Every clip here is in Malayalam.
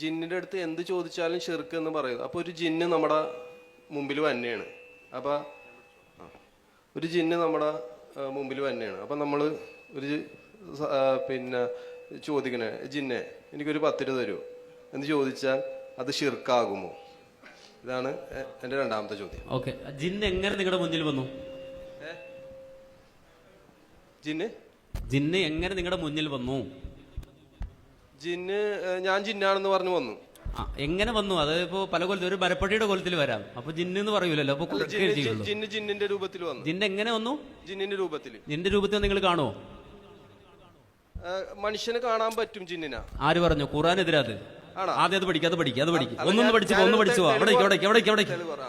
ജിന്നിന്റെ അടുത്ത് എന്ത് ചോദിച്ചാലും ഷിർക്ക് എന്ന് പറയുന്നു. അപ്പോൾ ഒരു ജിന്ന് നമ്മുടെ മുമ്പിൽ വന്നെയാണ്. അപ്പോൾ ഒരു ജിന്ന് നമ്മുടെ മുമ്പിൽ തന്നെയാണ് അപ്പൊ നമ്മൾ ഒരു പിന്നെ ചോദിക്കണേ ജിന്നെ എനിക്കൊരു പത്ത് രൂപ തരുമോ എന്ന് ചോദിച്ചാൽ അത് ഷിർക്കാകുമോ? ഇതാണ് എന്റെ രണ്ടാമത്തെ ചോദ്യം. ഓക്കെ. ജിന്ന് എങ്ങനെ നിങ്ങളുടെ മുന്നിൽ വന്നു? ജിന്ന്? ജിന്ന് എങ്ങനെ നിങ്ങളുടെ മുന്നിൽ വന്നു? ജിന്ന് ഞാൻ ജിന്നാണെന്ന് പറഞ്ഞു വന്നു. ആ എങ്ങനെ വന്നു? അത് ഇപ്പോ പല കൊല്ലത്തിൽ ഒരു മരപ്പട്ടിയുടെ കൊലത്തിൽ വരാം. അപ്പൊ ജിന്ന് എന്ന് പറയൂലല്ലോ അപ്പൊ ജിന്ന് കുറുക്കുകയേ ജി- ചെയ്യുള്ളൂ. ജിന്ന് ജിന്നിന്റെ രൂപത്തിൽ വന്നു. ജിന്ന് എങ്ങനെ വന്നു? ജിന്നിന്റെ രൂപത്തിൽ. ജിന്റെ രൂപത്തിൽ നിങ്ങൾ കാണുമോ മനുഷ്യന് കാണാൻ പറ്റും ജിന്നിനാ. ആര് പറഞ്ഞു? ഖുറാൻ എതിരാത് ആണോ? ആദ്യം അത് പഠിക്കുക അത് പഠിക്കുക അത് പഠിക്കുക അല്ല, ഒന്നൊന്ന് ഞാൻ- പഠിച്ചു പോ, ഞാനൊരു ഒന്ന് പഠിച്ചു പോ. തെളിവ് അവിടേക്ക് അവിടേക്ക് അവിടേക്ക് അവിടേക്ക്. തെളിവ് പറ.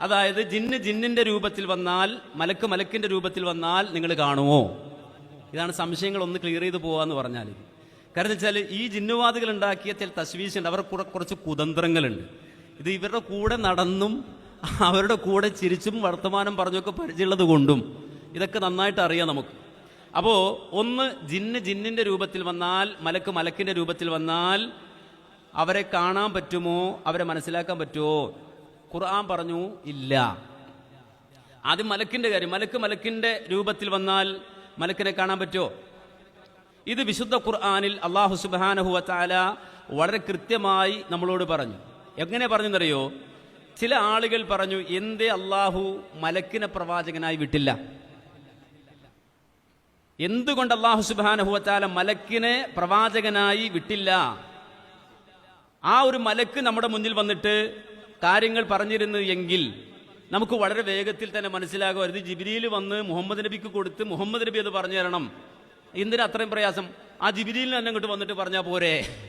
അതായത് ജിന്ന് ജിന്നിന്റെ രൂപത്തിൽ വന്നാൽ മലക്ക് മലക്കിന്റെ രൂപത്തിൽ വന്നാൽ നിങ്ങൾ കാണുമോ ഇതാണ് സംശയങ്ങൾ ഒന്ന് ക്ലിയർ ചെയ്ത് പോവാന്ന് പറഞ്ഞാൽ കാരണം വെച്ചാൽ ഈ ജിന്നുവാദികൾ ഉണ്ടാക്കിയ ചില തശ്വീശുണ്ട്. അവർ കുറച്ച് കുതന്ത്രങ്ങളുണ്ട്. ഇത് ഇവരുടെ കൂടെ നടന്നും അവരുടെ കൂടെ ചിരിച്ചും വർത്തമാനം പറഞ്ഞൊക്കെ പരിചയമുള്ളത് കൊണ്ടും ഇതൊക്കെ നന്നായിട്ട് അറിയാം നമുക്ക്. അപ്പോൾ ഒന്ന് ജിന്ന് ജിന്നിന്റെ രൂപത്തിൽ വന്നാൽ മലക്ക് മലക്കിന്റെ രൂപത്തിൽ വന്നാൽ അവരെ കാണാൻ പറ്റുമോ? അവരെ മനസ്സിലാക്കാൻ പറ്റുമോ? ഖുർആൻ പറഞ്ഞു ഇല്ല. ആദ്യം മലക്കിന്റെ കാര്യം. മലക്ക് മലക്കിന്റെ രൂപത്തിൽ വന്നാൽ മലക്കിനെ കാണാൻ പറ്റുമോ? ഇത് വിശുദ്ധ ഖുർആാനിൽ അള്ളാഹു സുബാനഹു വത്താല വളരെ കൃത്യമായി നമ്മളോട് പറഞ്ഞു. എങ്ങനെ പറഞ്ഞെന്നറിയോ? ചില ആളുകൾ പറഞ്ഞു എന്തേ അള്ളാഹു മലക്കിനെ പ്രവാചകനായി വിട്ടില്ല? എന്തുകൊണ്ട് അള്ളാഹു സുബാനഹു വത്താല മലക്കിനെ പ്രവാചകനായി വിട്ടില്ല? ആ ഒരു മലക്ക് നമ്മുടെ മുന്നിൽ വന്നിട്ട് കാര്യങ്ങൾ പറഞ്ഞിരുന്നു എങ്കിൽ നമുക്ക് വളരെ വേഗത്തിൽ തന്നെ മനസ്സിലാകും. അത് ജിബിരിയിൽ വന്ന് മുഹമ്മദ് നബിക്ക് കൊടുത്ത് മുഹമ്മദ് നബി അത് പറഞ്ഞു തരണം. എന്തിനാ അത്രയും പ്രയാസം? ആ ജിബിരിയിൽ തന്നെ ഇങ്ങോട്ട് വന്നിട്ട് പറഞ്ഞാൽ പോരെ?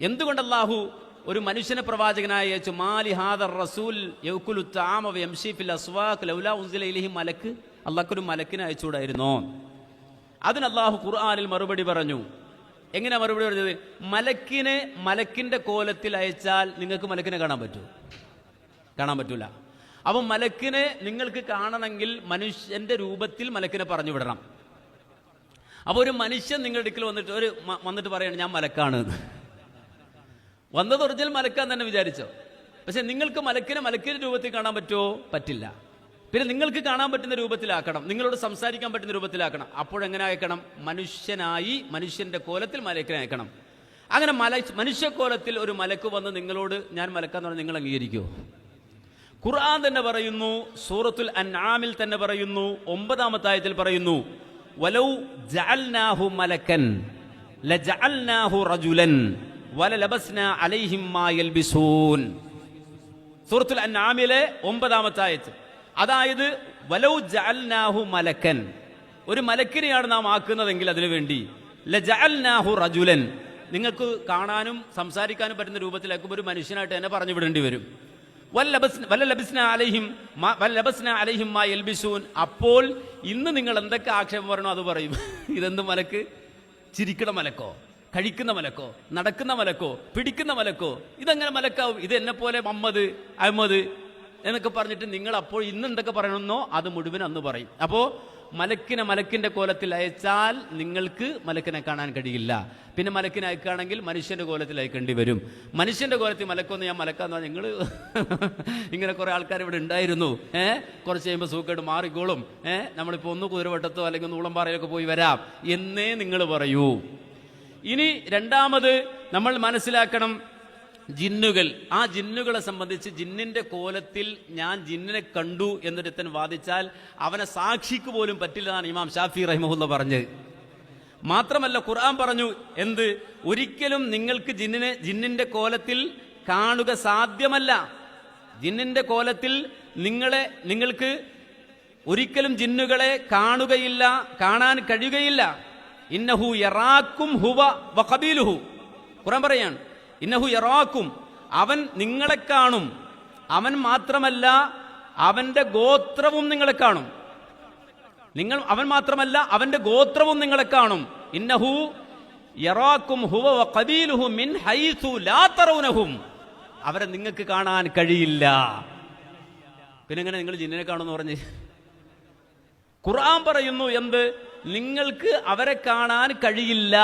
എന്തുകൊണ്ട് അള്ളാഹു ഒരു മനുഷ്യനെ പ്രവാചകനായി അയച്ചു മാലി ഹാദർ റസൂൽ മലക്ക് അള്ളാഹ്ക്കൊരു മലക്കിനെ അയച്ചുകൂടായിരുന്നോ. അതിന് അള്ളാഹു ഖുർആാനിൽ മറുപടി പറഞ്ഞു. എങ്ങനെ മറുപടി പറഞ്ഞത്? മലക്കിനെ മലക്കിന്റെ കോലത്തിൽ അയച്ചാൽ നിങ്ങൾക്ക് മലക്കിനെ കാണാൻ പറ്റൂ. കാണാൻ പറ്റൂല. അപ്പം മലക്കിനെ നിങ്ങൾക്ക് കാണണമെങ്കിൽ മനുഷ്യന്റെ രൂപത്തിൽ മലക്കിനെ പറഞ്ഞു വിടണം. അപ്പോൾ ഒരു മനുഷ്യൻ നിങ്ങളുടെ അടുക്കൽ വന്നിട്ട് ഒരു വന്നിട്ട് പറയണം ഞാൻ മലക്കാണ്. വന്നത് ഒറിജിനൽ മലക്കാൻ തന്നെ വിചാരിച്ചോ? പക്ഷെ നിങ്ങൾക്ക് മലക്കിനെ മലക്കിന്റെ രൂപത്തിൽ കാണാൻ പറ്റുമോ? പറ്റില്ല. പിന്നെ നിങ്ങൾക്ക് കാണാൻ പറ്റുന്ന രൂപത്തിലാക്കണം. നിങ്ങളോട് സംസാരിക്കാൻ പറ്റുന്ന രൂപത്തിലാക്കണം. അപ്പോഴെങ്ങനെ അയക്കണം? മനുഷ്യനായി മനുഷ്യന്റെ കോലത്തിൽ മലക്കിനെ അയക്കണം. അങ്ങനെ മല മനുഷ്യക്കോലത്തിൽ ഒരു മലക്ക് വന്ന് നിങ്ങളോട് ഞാൻ മലക്കാന്ന് പറഞ്ഞാൽ നിങ്ങൾ അംഗീകരിക്കുമോ ഖുർആൻ തന്നെ പറയുന്നു സൂറത്തുൽ അൻആമിൽ തന്നെ പറയുന്നു ഒമ്പതാമത്തായത്തിൽ പറയുന്നു വലൗ ജഅൽനാഹു മലക്കൻ ലജഅൽനാഹു റജുലൻ വലലബസ്ന അലൈഹിം മാ യൽബിസൂൻ. സൂറത്തുൽ അൻആമിലെ ഒമ്പതാമത്തെ ആയത്ത്. അതായത് വലൗ ജഅൽനാഹു മലക്കൻ. ഒരു മലക്കിനെയാണ് നാം ആക്കുന്നതെങ്കിൽ അതിനു വേണ്ടി. ലജഅൽനാഹു റജുലൻ. നിങ്ങൾക്ക് കാണാനും സംസാരിക്കാനും പറ്റുന്ന രൂപത്തിലാക്കുമ്പോൾ ഒരു മനുഷ്യനായിട്ട് എന്നെ പറഞ്ഞു വിടേണ്ടി വരും. അപ്പോൾ ഇന്ന് നിങ്ങൾ എന്തൊക്കെ ആക്ഷേപം പറയണോ അത് പറയും. ഇതെന്ത് മലക്ക്? ചിരിക്കണ മലക്കോ? കഴിക്കുന്ന മലക്കോ? നടക്കുന്ന മലക്കോ? പിടിക്കുന്ന മലക്കോ? ഇതെങ്ങനെ മലക്കാവും? ഇത് എന്നെ പോലെ മമ്മദ് അഹമ്മദ് എന്നൊക്കെ പറഞ്ഞിട്ട് നിങ്ങൾ അപ്പോൾ ഇന്ന് എന്തൊക്കെ പറയണമെന്നോ അത് മുഴുവൻ അന്ന് പറയും. അപ്പോ മലക്കിനെ മലക്കിന്റെ കോലത്തിൽ അയച്ചാൽ നിങ്ങൾക്ക് മലക്കിനെ കാണാൻ കഴിയില്ല. പിന്നെ മലക്കിനെ അയക്കുകയാണെങ്കിൽ മനുഷ്യന്റെ കോലത്തിൽ അയക്കേണ്ടി വരും. മനുഷ്യന്റെ കോലത്തിൽ മലക്കൊന്ന് ഞാൻ മലക്കാന്ന് നിങ്ങൾ ഇങ്ങനെ കുറെ ആൾക്കാർ ഇവിടെ ഉണ്ടായിരുന്നു. ഏഹ് കുറച്ച് കഴിയുമ്പോൾ സൂക്കേട് മാറിക്കോളും. ഏഹ് നമ്മളിപ്പോൾ ഒന്ന് കുതിരവട്ടത്തോ അല്ലെങ്കിൽ നൂളംപാറയിലൊക്കെ പോയി വരാം എന്നേ നിങ്ങൾ പറയൂ. ഇനി രണ്ടാമത് നമ്മൾ മനസ്സിലാക്കണം ജിന്നുകൾ. ആ ജിന്നുകളെ സംബന്ധിച്ച് ജിന്നിന്റെ കോലത്തിൽ ഞാൻ ജിന്നിനെ കണ്ടു എന്നൊരുത്തൻ വാദിച്ചാൽ അവനെ സാക്ഷിക്ക് പോലും പറ്റില്ലെന്നാണ് ഇമാം ഷാഫി റഹിമഹുല്ല പറഞ്ഞത്. മാത്രമല്ല ഖുർആൻ പറഞ്ഞു എന്ത്? ഒരിക്കലും നിങ്ങൾക്ക് ജിന്നിനെ ജിന്നിന്റെ കോലത്തിൽ കാണുക സാധ്യമല്ല. ജിന്നിന്റെ കോലത്തിൽ നിങ്ങളെ നിങ്ങൾക്ക് ഒരിക്കലും ജിന്നുകളെ കാണുകയില്ല കാണാൻ കഴിയുകയില്ല. ഇന്നഹു യറാക്കും ഹുവ വഖബീലുഹു ഖുറാൻ പറയാണ് ഇന്നഹു യറാക്കും. അവൻ നിങ്ങളെ കാണും. അവൻ മാത്രമല്ല അവന്റെ ഗോത്രവും നിങ്ങളെ കാണും. നിങ്ങൾ അവൻ മാത്രമല്ല അവന്റെ ഗോത്രവും നിങ്ങളെ കാണും. ഇന്നഹു യറാക്കും ഹുവ വഖബീലുഹു മിൻ ലാ തറൗനഹും. അവരെ നിങ്ങൾക്ക് കാണാൻ കഴിയില്ല. പിന്നെ എങ്ങനെ നിങ്ങൾ ജിന്നിനെ കാണുമെന്ന് പറഞ്ഞ്? ഖുർആൻ പറയുന്നു എന്ത്? നിങ്ങൾക്ക് അവരെ കാണാൻ കഴിയില്ല.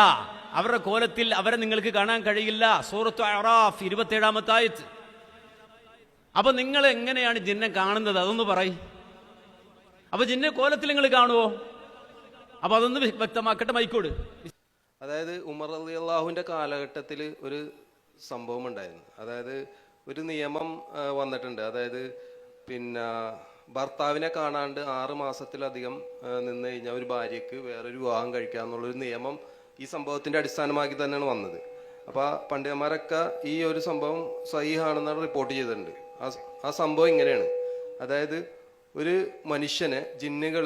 അവരുടെ കോലത്തിൽ അവരെ നിങ്ങൾക്ക് കാണാൻ കഴിയില്ല. സൂറത്ത് അറാഫ് ഇരുപത്തേഴാമത്തെ ആയത്ത്. അപ്പൊ നിങ്ങൾ എങ്ങനെയാണ് ജിന്നെ കാണുന്നത്? അതൊന്ന് പറയും. അപ്പൊ ജിന്നെ കോലത്തിൽ നിങ്ങൾ കാണുവോ? അപ്പൊ അതൊന്ന് വ്യക്തമാക്കട്ടെ മൈക്കോട്. അതായത് ഉമർ അലി അള്ളാഹുവിന്റെ കാലഘട്ടത്തിൽ ഒരു സംഭവം ഉണ്ടായിരുന്നു. അതായത് ഒരു നിയമം വന്നിട്ടുണ്ട്. അതായത് പിന്നെ ഭർത്താവിനെ കാണാണ്ട് ആറ് മാസത്തിലധികം നിന്ന് കഴിഞ്ഞാൽ ഒരു ഭാര്യയ്ക്ക് വേറൊരു വിവാഹം കഴിക്കുക എന്നുള്ളൊരു നിയമം ഈ സംഭവത്തിന്റെ അടിസ്ഥാനമാക്കി തന്നെയാണ് വന്നത്. അപ്പൊ പണ്ഡിതന്മാരൊക്കെ ഈ ഒരു സംഭവം സഹിഹാണെന്നാണ് റിപ്പോർട്ട് ചെയ്തിട്ടുണ്ട്. ആ ആ സംഭവം ഇങ്ങനെയാണ്. അതായത് ഒരു മനുഷ്യനെ ജിന്നുകൾ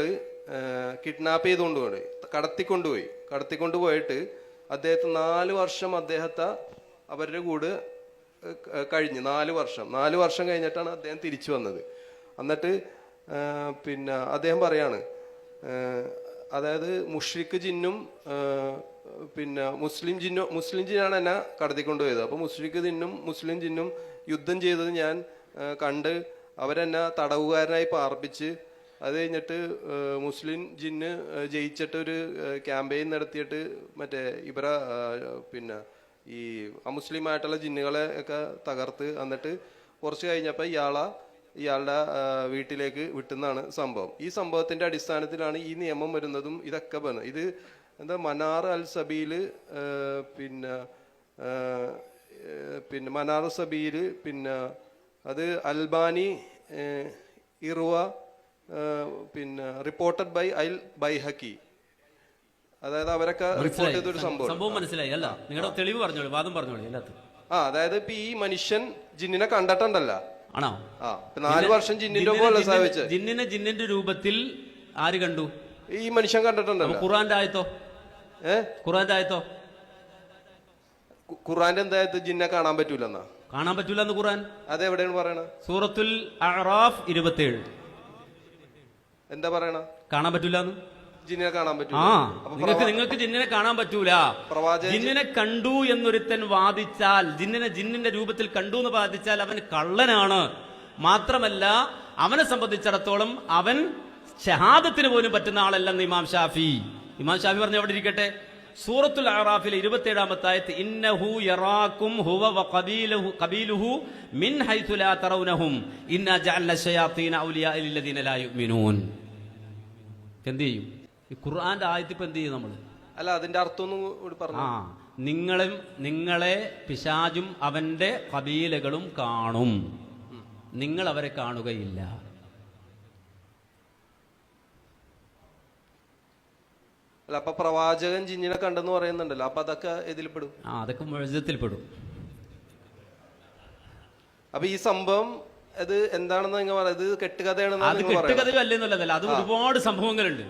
കിഡ്നാപ്പ് ചെയ്തുകൊണ്ട് പോയി കടത്തിക്കൊണ്ടുപോയി. കടത്തിക്കൊണ്ട് പോയിട്ട് അദ്ദേഹത്തെ നാല് വർഷം അദ്ദേഹത്തെ അവരുടെ കൂടെ കഴിഞ്ഞു. നാല് വർഷം. നാല് വർഷം കഴിഞ്ഞിട്ടാണ് അദ്ദേഹം തിരിച്ചു വന്നത്. എന്നിട്ട് പിന്നെ അദ്ദേഹം പറയാണ് അതായത് മുഷ്രിഖ് ജിന്നും പിന്നെ മുസ്ലിം ജിന്നും മുസ്ലിം ജിന്നാണ് എന്നെ കടത്തിക്കൊണ്ടുപോയത് അപ്പോൾ മുസ്ലിഖ് ജിന്നും മുസ്ലിം ജിന്നും യുദ്ധം ചെയ്തത് ഞാൻ കണ്ട് അവരെന്നെ തടവുകാരനായി പാർപ്പിച്ച് അത് കഴിഞ്ഞിട്ട് മുസ്ലിം ജിന്ന് ജയിച്ചിട്ട് ഒരു ക്യാമ്പയിൻ നടത്തിയിട്ട് മറ്റേ ഇവരെ പിന്നെ ഈ അമുസ്ലിമായിട്ടുള്ള ജിന്നുകളെ ഒക്കെ തകർത്ത് എന്നിട്ട് കുറച്ച് കഴിഞ്ഞപ്പോൾ ഇയാളെ ഇയാളുടെ വീട്ടിലേക്ക് വിട്ടുന്നതാണ് സംഭവം. ഈ സംഭവത്തിന്റെ അടിസ്ഥാനത്തിലാണ് ഈ നിയമം വരുന്നതും ഇതൊക്കെ വരുന്നത് ഇത് എന്താ മനാർ അൽ സബിയിൽ പിന്നെ പിന്നെ മനാർ സബീൽ പിന്നെ അത് അൽബാനി ഇറുവ പിന്നെ റിപ്പോർട്ടഡ് ബൈ അൽ ബൈഹക്കി. അതായത് അവരൊക്കെ റിപ്പോർട്ട് ചെയ്തൊരു സംഭവം. സംഭവം മനസ്സിലായി. അല്ല നിങ്ങളുടെ തെളിവ് പറഞ്ഞോളൂ വാദം പറഞ്ഞോളൂ എല്ലാത്തും ആ അതായത് ഇപ്പൊ ഈ മനുഷ്യൻ ജിന്നിനെ കണ്ടിട്ടുണ്ടല്ല. ആണോ? നാല് വർഷം ജിന്നിന്റെ ജിന്നിനെ- ജിന്നിന്റെ രൂപത്തിൽ ആര് കണ്ടു? ഈ മനുഷ്യൻ കണ്ടിട്ടുണ്ട്. ഖുറാന്റെ ആയത്തോ? ഏ? ഖുറാന്റെ ആയത്തോ? ഖുറാന്റെ എന്തായത് ജിന്നെ കാണാൻ പറ്റൂലെന്നാ. കാണാൻ പറ്റൂല എന്ന് ഖുറാൻ അതെവിടെയാണ് പറയണ? സൂറത്തുൽ അറാഫ് ഇരുപത്തി എന്താ പറയണ? കാണാൻ പറ്റൂല എന്ന് ജിന്നിനെ കാണാൻ ആ പറ്റൂല നിങ്ങൾക്ക് നിങ്ങൾക്ക് ജിന്നിനെ കാണാൻ പറ്റൂല. ജിന്നിനെ കണ്ടു എന്നൊരുത്തൻ വാദിച്ചാൽ ജിന്നിനെ ജിന്നിന്റെ രൂപത്തിൽ കണ്ടു എന്ന് വാദിച്ചാൽ അവൻ കള്ളനാണ്. മാത്രമല്ല അവനെ സംബന്ധിച്ചിടത്തോളം അവൻ ഷഹാദത്തിന് പോലും പറ്റുന്ന ആളല്ലെന്ന് ഇമാം ഷാഫി. ഇമാം ഷാഫി പറഞ്ഞു അവിടെ ഇരിക്കട്ടെ? സൂറത്തുൽ അറാഫിലെ ഇരുപത്തി ആയത്ത് ഇന്നഹു യറാക്കും ഹുവ വ ഖബീലുഹു ഖബീലുഹു മിൻ ലാ തറൗനഹും ഇന്ന ജഅൽന ശയാത്തീന ഔലിയാ ലില്ലദീന ലാ യുഅ്മിനൂൻ. എന്ത് ചെയ്യും? ഈ ഖുർആന്റെ ആയത്തിൽ ഇപ്പൊ എന്ത് ചെയ്യും നമ്മൾ അല്ല അതിന്റെ അർത്ഥം പറഞ്ഞു? ആ നിങ്ങളും നിങ്ങളെ പിശാജും അവന്റെ കബീലകളും കാണും. നിങ്ങൾ അവരെ കാണുകയില്ല. അല്ല അപ്പൊ പ്രവാചകൻ ജിഞ്ഞിനെ കണ്ടെന്ന് പറയുന്നുണ്ടല്ലോ അപ്പൊ അതൊക്കെ ഇതിൽപ്പെടും ആ അതൊക്കെ മുഴുവത്തിൽ പെടും. അപ്പൊ ഈ സംഭവം അത് എന്താണെന്ന് നിങ്ങൾ പറയുന്നത് കെട്ടുകഥയാണെന്ന് അത് കെട്ടുകഥയോ അല്ലെന്നുള്ളതല്ല അത് ഒരുപാട് സംഭവങ്ങളുണ്ട്.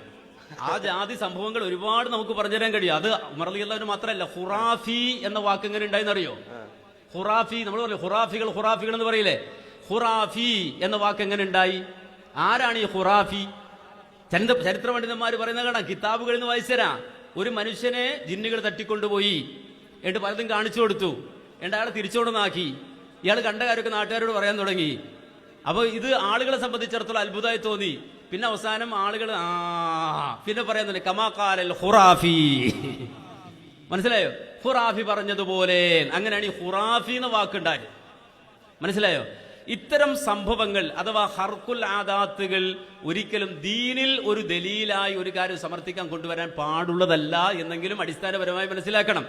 ആ ജാതി സംഭവങ്ങൾ ഒരുപാട് നമുക്ക് പറഞ്ഞു തരാൻ കഴിയും. അത് ഉമർലിയുള്ളവന് മാത്രമല്ല ഹുറാഫി എന്ന വാക്ക് എങ്ങനെ ഉണ്ടായെന്നറിയോ? ഹുറാഫി നമ്മൾ പറയും ഹുറാഫികൾ ഹുറാഫികൾ എന്ന് പറയില്ലേ? ഹുറാഫി എന്ന വാക്ക് എങ്ങനെ ഉണ്ടായി? ആരാണ് ഈ ഹുറാഫി ചരിത്ര ചരിത്ര പണ്ഡിതന്മാർ പറയുന്നത് കാണാം കിതാബുകളിൽ നിന്ന് വായിച്ചരാ ഒരു മനുഷ്യനെ ജിന്നുകൾ തട്ടിക്കൊണ്ടുപോയി. എന്നിട്ട് പലതും കാണിച്ചു കൊടുത്തു. എന്നിട്ട് അയാളെ തിരിച്ചുകൊണ്ടുവന്നാക്കി. ഇയാൾ കണ്ട കാര്യമൊക്കെ നാട്ടുകാരോട് പറയാൻ തുടങ്ങി. അപ്പോൾ ഇത് ആളുകളെ സംബന്ധിച്ചിടത്തോളം അത്ഭുതമായി തോന്നി. പിന്നെ അവസാനം ആളുകൾ ആ പിന്നെ പറയുന്നുണ്ട് കമാക്കാലൽ ഹുറാഫി മനസ്സിലായോ? ഹുറാഫി പറഞ്ഞതുപോലെ അങ്ങനെയാണ് ഈ ഹുറാഫി എന്ന വാക്കുണ്ടായത്. മനസ്സിലായോ? ഇത്തരം സംഭവങ്ങൾ അഥവാ ഹർക്കുൽ ആദാത്തുകൾ ഒരിക്കലും ദീനിൽ ഒരു ദലീലായി ഒരു കാര്യം സമർത്ഥിക്കാൻ കൊണ്ടുവരാൻ പാടുള്ളതല്ല എന്നെങ്കിലും അടിസ്ഥാനപരമായി മനസ്സിലാക്കണം.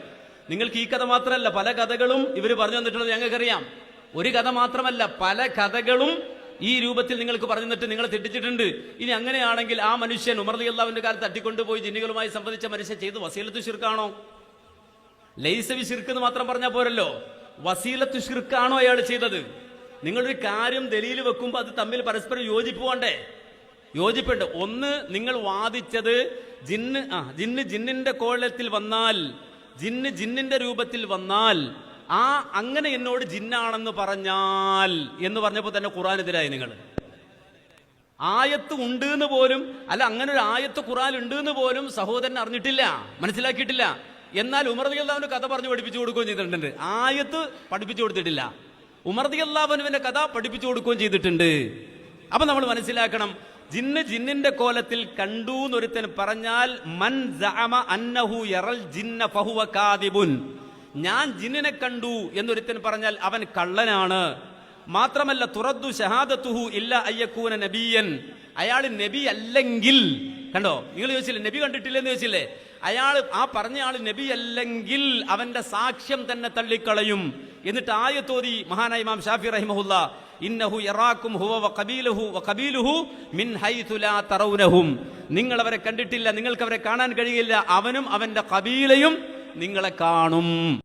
നിങ്ങൾക്ക് ഈ കഥ മാത്രമല്ല പല കഥകളും ഇവർ പറഞ്ഞു തന്നിട്ടുള്ളത് ഞങ്ങൾക്കറിയാം. ഒരു കഥ മാത്രമല്ല പല കഥകളും ഈ രൂപത്തിൽ നിങ്ങൾക്ക് പറഞ്ഞു തന്നിട്ട് നിങ്ങളെ തെറ്റിച്ചിട്ടുണ്ട്. ഇനി അങ്ങനെയാണെങ്കിൽ ആ മനുഷ്യൻ ഉമർ അള്ളാവിന്റെ കാലത്ത് തട്ടിക്കൊണ്ടുപോയി ജിന്നുകളുമായി സംബന്ധിച്ച മനുഷ്യൻ ചെയ്ത് വസീലത്ത് ശിർക്കാണോ? ലൈസവി ഷിർക്ക് എന്ന് മാത്രം പറഞ്ഞാൽ പോരല്ലോ. വസീലത്ത് ഷിർക്കാണോ അയാൾ ചെയ്തത്? നിങ്ങളൊരു കാര്യം ദലീൽ വെക്കുമ്പോൾ അത് തമ്മിൽ പരസ്പരം യോജിപ്പുവാണ്ടേ യോജിപ്പുണ്ട്. ഒന്ന് നിങ്ങൾ വാദിച്ചത് ജിന്ന് ആ ജിന്ന് ജിന്നിന്റെ കോലത്തിൽ വന്നാൽ ജിന്ന് ജിന്നിന്റെ രൂപത്തിൽ വന്നാൽ ആ അങ്ങനെ എന്നോട് ജിന്നാണെന്ന് പറഞ്ഞാൽ എന്ന് പറഞ്ഞപ്പോൾ തന്നെ ഖുറാനെതിരായി നിങ്ങൾ. ആയത്ത് ഉണ്ട് എന്ന് പോലും അല്ല അങ്ങനെ ഒരു ആയത്ത് ഖുറാൻ ഉണ്ട് എന്ന് പോലും സഹോദരൻ അറിഞ്ഞിട്ടില്ല മനസ്സിലാക്കിയിട്ടില്ല. എന്നാൽ ഉമർ അള്ളാഹുവിന്റെ കഥ പറഞ്ഞു പഠിപ്പിച്ചു കൊടുക്കുകയും ചെയ്തിട്ടുണ്ട്. ആയത്ത് പഠിപ്പിച്ചു കൊടുത്തിട്ടില്ല. ഉമർ അള്ളാഹുവിന്റെ കഥ പഠിപ്പിച്ചു കൊടുക്കുകയും ചെയ്തിട്ടുണ്ട്. അപ്പൊ നമ്മൾ മനസ്സിലാക്കണം ജിന്ന് ജിന്നിന്റെ കോലത്തിൽ കണ്ടു എന്നൊരുത്തൻ പറഞ്ഞാൽ മൻ അന്നഹു യറൽ ജിന്ന ഫഹുവ കാദിബുൻ. ഞാൻ ജിന്നിനെ കണ്ടു എന്നൊരുത്തൻ പറഞ്ഞാൽ അവൻ കള്ളനാണ്. മാത്രമല്ല തുറദ്ദു ഷഹാദത്തുഹു ഇല്ല അയ്യക്കൂന നബിയൻ. അയാൾ നബി അല്ലെങ്കിൽ കണ്ടോ? നിങ്ങൾ ചോദിച്ചില്ലേ നബി കണ്ടിട്ടില്ലെന്ന് ചോദിച്ചില്ലേ? അയാൾ ആ പറഞ്ഞ ആൾ നബി അല്ലെങ്കിൽ അവന്റെ സാക്ഷ്യം തന്നെ തള്ളിക്കളയും. എന്നിട്ട് ആയത്തോതി മഹാനായ ഇമാം ഷാഫി റഹിമഹുല്ല ഇന്നഹു യറാക്കും ഹുവ വ കബീലുഹു വ ഖബീലുഹു മിൻ ഹൈതുലാ തറൗനഹും. നിങ്ങൾ അവരെ കണ്ടിട്ടില്ല നിങ്ങൾക്ക് അവരെ കാണാൻ കഴിയില്ല. അവനും അവന്റെ കബീലയും നിങ്ങളെ കാണും.